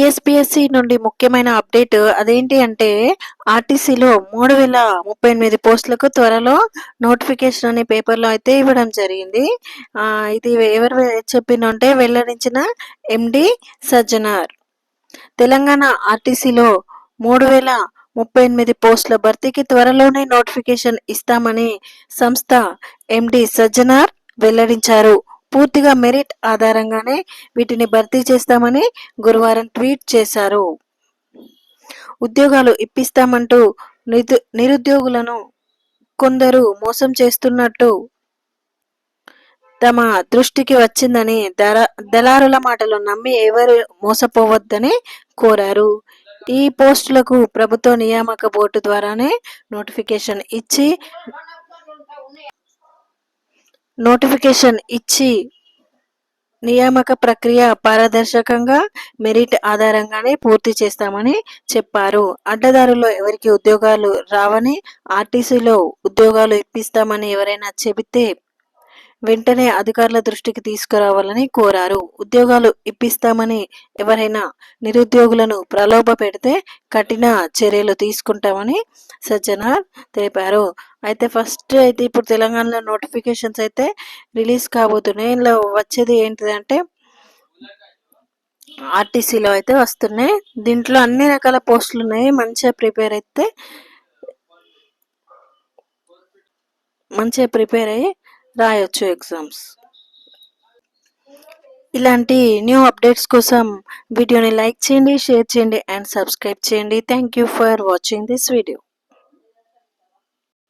TSPSC నుండి ముఖ్యమైన update అదేంటి అంటే ఆర్టీసీలో మూడు వేల ముప్పై ఎనిమిది పోస్టులకు త్వరలో నోటిఫికేషన్ అనే పేపర్లో అయితే ఇవ్వడం జరిగింది. ఇది ఎవరు చెప్పిందంటే వెల్లడించిన ఎండి సజ్జనార్. తెలంగాణ ఆర్టీసీలో మూడు వేల ముప్పై ఎనిమిది పోస్టుల భర్తీకి త్వరలోనే నోటిఫికేషన్ ఇస్తామని సంస్థ ఎండి సజ్జనార్ వెల్లడించారు. పూర్తిగా మెరిట్ ఆధారంగానే వీటిని భర్తీ చేస్తామని గురువారం ట్వీట్ చేశారు. ఉద్యోగాలు ఇప్పిస్తామంటూ నిరుద్యోగులను కొందరు మోసం చేస్తున్నట్టు తమ దృష్టికి వచ్చిందని దళ దళారుల మాటలు నమ్మి ఎవరు మోసపోవద్దని కోరారు. ఈ పోస్టులకు ప్రభుత్వ నియామక బోర్డు ద్వారానే నోటిఫికేషన్ ఇచ్చి నోటిఫికేషన్ ఇచ్చి నియామక ప్రక్రియ పారదర్శకంగా మెరిట్ ఆధారంగానే పూర్తి చేస్తామని చెప్పారు. అడ్డదారుల్లో ఎవరికి ఉద్యోగాలు రావని ఆర్టీసీలో ఉద్యోగాలు ఇప్పిస్తామని ఎవరైనా చెబితే వెంటనే అధికారుల దృష్టికి తీసుకురావాలని కోరారు. ఉద్యోగాలు ఇప్పిస్తామని ఎవరైనా నిరుద్యోగులను ప్రలోభ పెడితే కఠిన చర్యలు తీసుకుంటామని సజ్జనార్ తెలిపారు. అయితే ఫస్ట్ అయితే ఇప్పుడు తెలంగాణలో నోటిఫికేషన్స్ అయితే రిలీజ్ కాబోతున్నాయి. ఇందులో వచ్చేది ఏంటిదంటే ఆర్టీసీలో అయితే వస్తున్నాయి. దీంట్లో అన్ని రకాల పోస్టులు ఉన్నాయి. మంచిగా ప్రిపేర్ అయితే మంచిగా ప్రిపేర్ అయ్యి రాయొచ్చు ఎగ్జామ్స్. ఇలాంటి న్యూ అప్డేట్స్ కోసం వీడియోని లైక్ చేయండి షేర్ చేయండి అండ్ సబ్స్క్రైబ్ చేయండి. Thank you for watching this video.